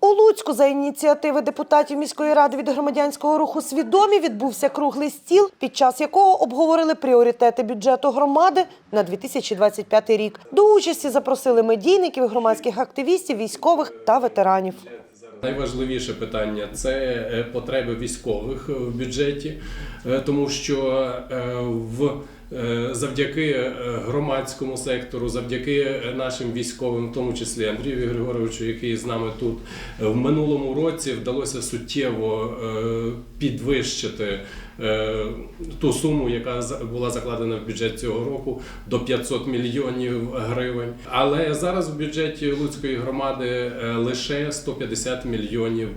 У Луцьку за ініціативи депутатів міської ради від громадянського руху свідомі відбувся круглий стіл, під час якого обговорили пріоритети бюджету громади на 2025 рік. До участі запросили медійників, громадських активістів, військових та ветеранів. Найважливіше питання це е, потреби військових в бюджеті, е, тому що е, в завдяки е, громадському сектору, завдяки е, нашим військовим, в тому числі Андрію Григоровичу, який з нами тут е, в минулому році вдалося суттєво е, підвищити е, ту суму, яка була закладена в бюджет цього року до 500 мільйонів гривень. Але зараз в бюджеті Луцької громади е, лише 150 мільйонів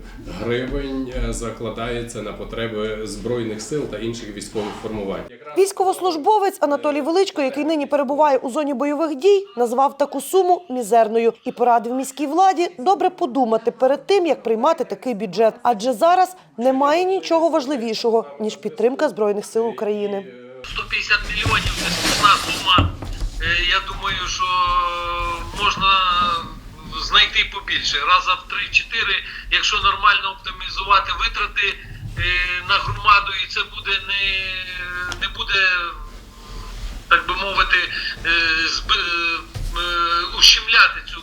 гривень е, закладається на потреби збройних сил та інших військових формувань. Військовослужбовець Анатолій Величко, який нині перебуває у зоні бойових дій, назвав таку суму мізерною і порадив міській владі добре подумати перед тим, як приймати такий бюджет. Адже зараз немає нічого важливішого ніж підтримка збройних сил України. 150 мільйонів це смішна сума. Е, Я думаю, що можна знайти побільше. Раза в 3-4, якщо нормально оптимізувати витрати е, на громаду, і це буде не, не буде, так би мовити, е, зб- е, ущемляти цю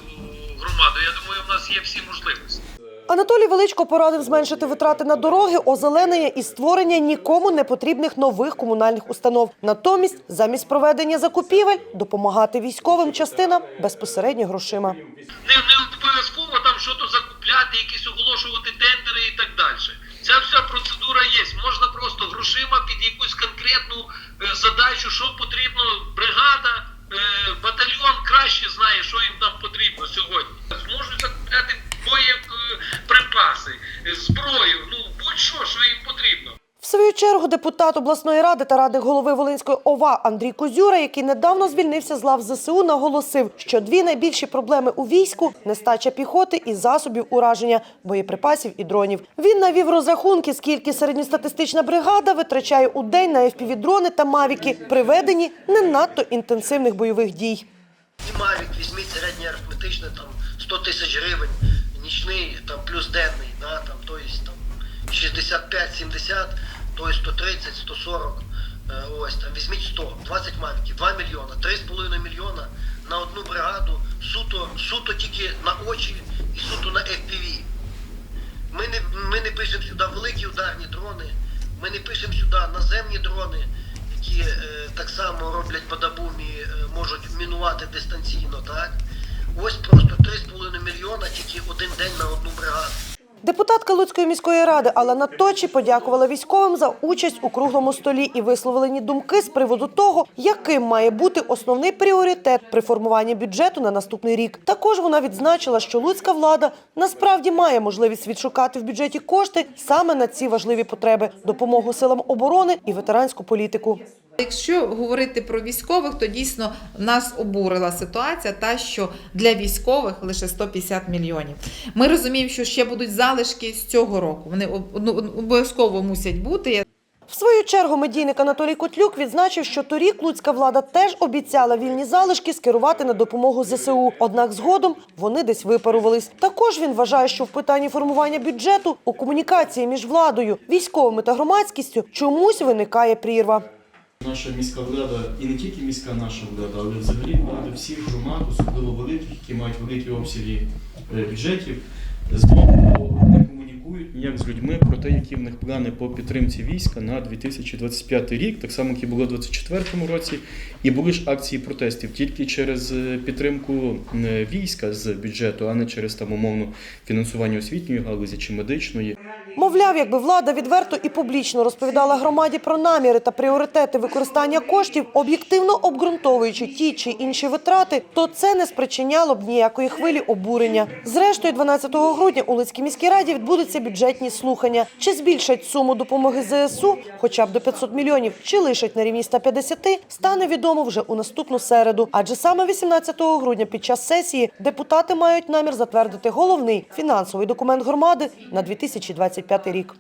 громаду. Я думаю, в нас є всі можливості. Анатолій Величко порадив зменшити витрати на дороги, озеленення і створення нікому не потрібних нових комунальних установ. Натомість, замість проведення закупівель, допомагати військовим частинам безпосередньо грошима. не, не обов'язково там щось закупляти, якісь оголошувати тендери і так далі. Ця вся процедура що потрібно. Бригада, е, батальйон краще знає, що їм там потрібно сьогодні. Зможуть закупляти боєприпаси, е, зброю, ну будь-що, що їм потрібно. В свою чергу депутат обласної ради та ради голови Волинської ОВА Андрій Козюра, який недавно звільнився з лав ЗСУ, наголосив, що дві найбільші проблеми у війську нестача піхоти і засобів ураження, боєприпасів і дронів. Він навів розрахунки, скільки середньостатистична бригада витрачає у день на FPV-дрони та мавіки, приведені не надто інтенсивних бойових дій. Мавік візьміть середнє арифметичне, там 100 тисяч гривень, нічний, там плюс денний, да, там, то есть, там 65-70, то есть 130, 140, е, ось, там візьміть 100, 20 мавіків, 2 мільйона, 3,5 мільйона на одну бригаду, суто, суто тільки на очі і суто на FPV. Ми не, ми не пишемо сюди великі ударні дрони, ми не пишемо сюди наземні дрони, які е, так само роблять бадабум і е, можуть мінувати дистанційно. Так? Ось просто 3,5 мільйона тільки один день на одну бригаду. Депутатка Луцької міської ради Алана Точі подякувала військовим за участь у круглому столі і висловлені думки з приводу того, яким має бути основний пріоритет при формуванні бюджету на наступний рік. Також вона відзначила, що луцька влада насправді має можливість відшукати в бюджеті кошти саме на ці важливі потреби допомогу силам оборони і ветеранську політику. Якщо говорити про військових, то дійсно нас обурила ситуація, та що для військових лише 150 мільйонів. Ми розуміємо, що ще будуть залишки з цього року. Вони ну, обов'язково мусять бути. В свою чергу медійник Анатолій Котлюк відзначив, що торік луцька влада теж обіцяла вільні залишки скерувати на допомогу ЗСУ. Однак згодом вони десь випарувались. Також він вважає, що в питанні формування бюджету у комунікації між владою, військовими та громадськістю чомусь виникає прірва. Наша міська влада, і не тільки міська наша влада, але взагалі влади всіх громад, особливо великих, які мають великі обсяги е, бюджетів, з ніяк з людьми про те, які в них плани по підтримці війська на 2025 рік, так само, як і було у 2024 році, і були ж акції протестів тільки через е, підтримку е, війська з бюджету, а не через там умовно фінансування освітньої галузі чи медичної. Мовляв, якби влада відверто і публічно розповідала громаді про наміри та пріоритети використання коштів, об'єктивно обґрунтовуючи ті чи інші витрати, то це не спричиняло б ніякої хвилі обурення. Зрештою, 12 грудня у Луцькій міській раді відбудуться бюджетні слухання. Чи збільшать суму допомоги ЗСУ, хоча б до 500 мільйонів, чи лишать на рівні 150, стане відомо вже у наступну середу. Адже саме 18 грудня під час сесії депутати мають намір затвердити головний фінансовий документ громади на 2025 рік.